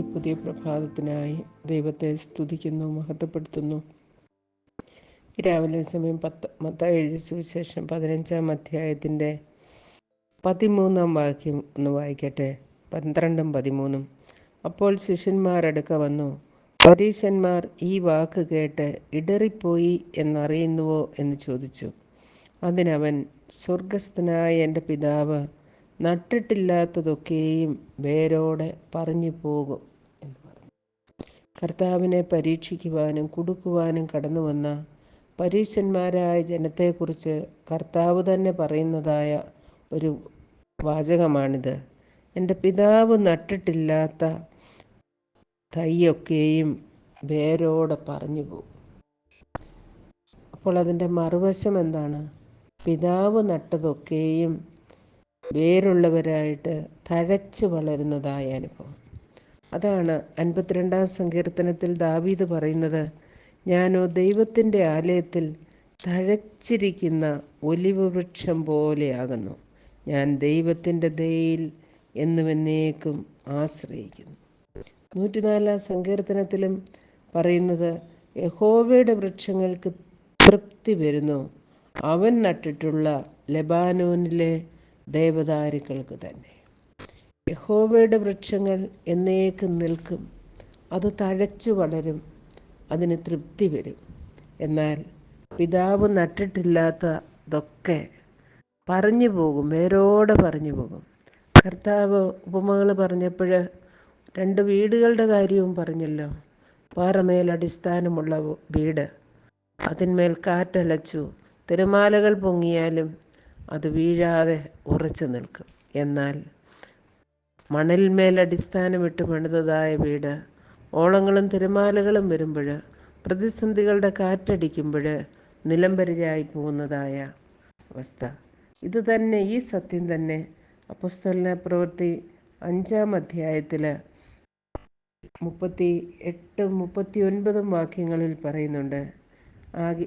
പുതിയ പ്രഭാതത്തിനായി ദൈവത്തെ സ്തുതിക്കുന്നു മഹത്വപ്പെടുത്തുന്നു. രാവിലെ സമയം പത്ത് മത്ത എഴുതിയ സുവിശേഷം പതിനഞ്ചാം അധ്യായത്തിന്റെ പതിമൂന്നാം വാക്യം ഒന്ന് വായിക്കട്ടെ. പന്ത്രണ്ടും പതിമൂന്നും. അപ്പോൾ ശിഷ്യന്മാരടുക്ക വന്നു പരീശന്മാർ ഈ വാക്ക് കേട്ട് ഇടറിപ്പോയി എന്നറിയുന്നുവോ എന്ന് ചോദിച്ചു. അതിനവൻ സ്വർഗസ്ഥനായ എന്റെ പിതാവ് നട്ടിട്ടില്ലാത്തതൊക്കെയും വേരോടെ പറഞ്ഞു പോകും എന്ന് പറഞ്ഞു. കർത്താവിനെ പരീക്ഷിക്കുവാനും കുടുക്കുവാനും കടന്നു വന്ന പരീശന്മാരായ ജനത്തെക്കുറിച്ച് കർത്താവ് തന്നെ പറയുന്നതായ ഒരു വാചകമാണിത്. എന്റെ പിതാവ് നട്ടിട്ടില്ലാത്ത തൈയൊക്കെയും വേരോടെ പറഞ്ഞു പോകും. അപ്പോൾ അതിന്റെ മറുവശം എന്താണ്? പിതാവ് നട്ടതൊക്കെയും വേരുള്ളവരായിട്ട് തഴച്ചു വളരുന്നതായ അനുഭവം. അതാണ് അൻപത്തിരണ്ടാം സങ്കീർത്തനത്തിൽ ദാവീദ് പറയുന്നത് ഞാനോ ദൈവത്തിന്റെ ആലയത്തിൽ തഴച്ചിരിക്കുന്ന ഒലിവ് വൃക്ഷം പോലെയാകുന്നു. ഞാൻ ദൈവത്തിന്റെ ദയയിൽ എന്നുവെന്നേക്കും ആശ്രയിക്കുന്നു. നൂറ്റിനാലാം സങ്കീർത്തനത്തിലും പറയുന്നത് യഹോവയുടെ വൃക്ഷങ്ങൾക്ക് തൃപ്തി വരുന്നു. അവൻ നട്ടിട്ടുള്ള ലബാനോനിലെ ദേവദാരുക്കൾക്ക് തന്നെ. യഹോവയുടെ വൃക്ഷങ്ങൾ എന്നേക്കും നിൽക്കും. അത് തഴച്ചു വളരും. അതിന് തൃപ്തി വരും. എന്നാൽ പിതാവ് നട്ടിട്ടില്ലാത്തതൊക്കെ പറഞ്ഞു പോകും. വേരോടെ പറഞ്ഞു പോകും. കർത്താവ് ഉപമകൾ പറഞ്ഞപ്പോൾ രണ്ട് വീടുകളുടെ കാര്യവും പറഞ്ഞല്ലോ. പാറമേൽ അടിസ്ഥാനമുള്ള വീട്. അതിന്മേൽ കാറ്റലച്ചു. തിരമാലകൾ പൊങ്ങിയാലും അത് വീഴാതെ ഉറച്ചു നിൽക്കും. എന്നാൽ മണൽമേൽ അടിസ്ഥാനമിട്ട് പണിതതായ വീട് ഓളങ്ങളും തിരമാലകളും വരുമ്പോൾ പ്രതിസന്ധികളുടെ കാറ്റടിക്കുമ്പോൾ നിലംപരിചയായി പോകുന്നതായ അവസ്ഥ. ഇത് തന്നെ ഈ സത്യം തന്നെ അപ്പസ്തലിനെ പ്രവൃത്തി അഞ്ചാം അധ്യായത്തിൽ മുപ്പത്തി എട്ടും മുപ്പത്തി ഒൻപതും വാക്യങ്ങളിൽ പറയുന്നുണ്ട്. ആകെ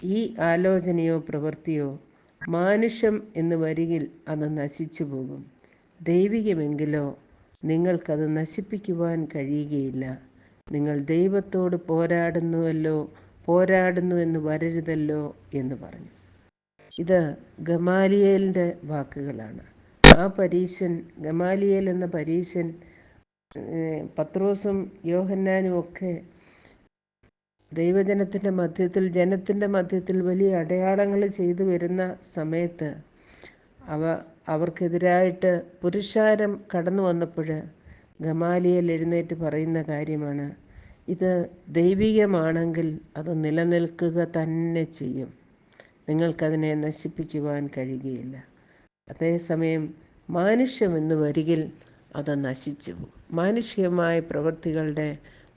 ഈ ആലോചനയോ പ്രവൃത്തിയോ മാനുഷം എന്ന് വരികിൽ അത് നശിച്ചു പോകും. ദൈവികമെങ്കിലോ നിങ്ങൾക്കത് നശിപ്പിക്കുവാൻ കഴിയുകയില്ല. നിങ്ങൾ ദൈവത്തോട് പോരാടുന്നുവല്ലോ പോരാടുന്നു എന്ന് വരരുതല്ലോ എന്ന് പറഞ്ഞു. ഇത് ഗമാലിയേലിന്റെ വാക്കുകളാണ്. ആ പരീശൻ ഗമാലിയേൽ എന്ന പരീശൻ പത്രോസും യോഹന്നാനും ഒക്കെ ദൈവജനത്തിന്റെ മധ്യത്തിൽ ജനത്തിന്റെ മധ്യത്തിൽ വലിയ അടയാളങ്ങൾ ചെയ്തു വരുന്ന സമയത്ത് അവ അവർക്കെതിരായിട്ട് പുരുഷാരം കടന്നു വന്നപ്പോൾ ഗമാലിയൽ എഴുന്നേറ്റ് പറയുന്ന കാര്യമാണ്. ഇത് ദൈവികമാണെങ്കിൽ അത് നിലനിൽക്കുക തന്നെ ചെയ്യും. നിങ്ങൾക്കതിനെ നശിപ്പിക്കുവാൻ കഴിയുകയില്ല. അതേസമയം മാനുഷ്യമെന്ന് വരികിൽ അത് നശിച്ചു മാനുഷികമായ പ്രവൃത്തികളുടെ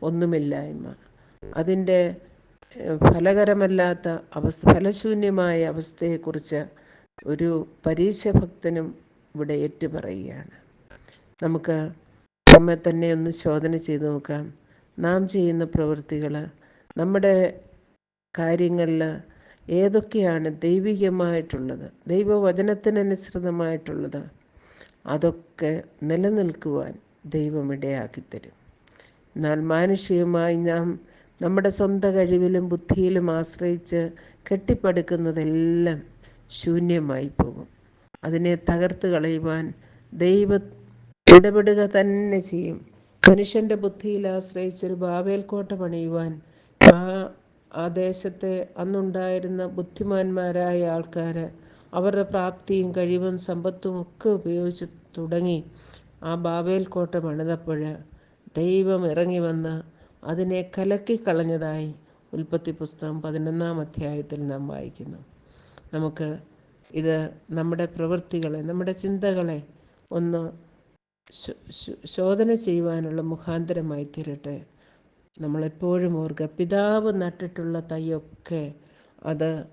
ഒന്നുമില്ലായ്മ. അതിന്റെ ഫലകരമല്ലാത്ത അവസ്ഥ ഫലശൂന്യമായ അവസ്ഥയെക്കുറിച്ച് ഒരു പരീക്ഷഭക്തനും ഇവിടെ ഏറ്റുപറയുകയാണ്. നമുക്ക് നമ്മെ തന്നെ ഒന്ന് ശോധന ചെയ്തു നോക്കാം. നാം ചെയ്യുന്ന പ്രവൃത്തികൾ നമ്മുടെ കാര്യങ്ങളിൽ ഏതൊക്കെയാണ് ദൈവികമായിട്ടുള്ളത് ദൈവവചനത്തിനനുസൃതമായിട്ടുള്ളത് അതൊക്കെ നിലനിൽക്കുവാൻ ദൈവം ഇടയാക്കി തരും എന്നാൽ മാനുഷികമായി നാം നമ്മുടെ സ്വന്തം കഴിവിലും ബുദ്ധിയിലും ആശ്രയിച്ച് കെട്ടിപ്പടുക്കുന്നതെല്ലാം ശൂന്യമായി പോകും. അതിനെ തകർത്ത് കളയുവാൻ ദൈവ ഇടപെടുക തന്നെ ചെയ്യും. മനുഷ്യന്റെ ബുദ്ധിയിൽ ആശ്രയിച്ചൊരു ബാബേൽ കോട്ട പണിയുവാൻ ആ ആ ദേശത്തെ അന്നുണ്ടായിരുന്ന ബുദ്ധിമാന്മാരായ ആൾക്കാർ അവരുടെ പ്രാപ്തിയും കഴിവും സമ്പത്തും ഒക്കെ ഉപയോഗിച്ച് തുടങ്ങി ആ ബാബേൽ കോട്ട പണിതപ്പോൾ ദൈവം ഇറങ്ങി വന്ന് അതിനെ കലക്കിക്കളഞ്ഞതായി ഉൽപ്പത്തി പുസ്തകം പതിനൊന്നാം അധ്യായത്തിൽ നാം വായിക്കുന്നു. നമുക്ക് ഇത് നമ്മുടെ പ്രവൃത്തികളെ നമ്മുടെ ചിന്തകളെ ഒന്ന് ശോധന ചെയ്യുവാനുള്ള മുഖാന്തരമായി തീരട്ടെ. നമ്മളെപ്പോഴും ഓർക്കുക പിതാവ് നട്ടിട്ടുള്ള തൈയൊക്കെ അത്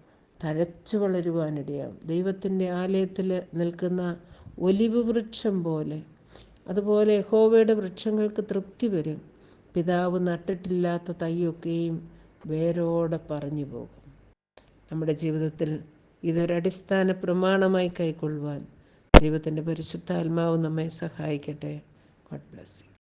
തഴച്ചു വളരുവാനിടയാവും. ദൈവത്തിന്റെ ആലയത്തിൽ നിൽക്കുന്ന ഒലിവ് വൃക്ഷം പോലെ അതുപോലെ ഹോവയുടെ വൃക്ഷങ്ങൾക്ക് തൃപ്തി വരും. പിതാവ് നട്ടിട്ടില്ലാത്ത തൈയൊക്കെയും വേരോടെ പറഞ്ഞു പോകും. നമ്മുടെ ജീവിതത്തിൽ ഇതൊരടിസ്ഥാന പ്രമാണമായി കൈക്കൊള്ളുവാൻ ദൈവത്തിന്റെ പരിശുദ്ധാത്മാവ് നമ്മെ സഹായിക്കട്ടെ. God bless you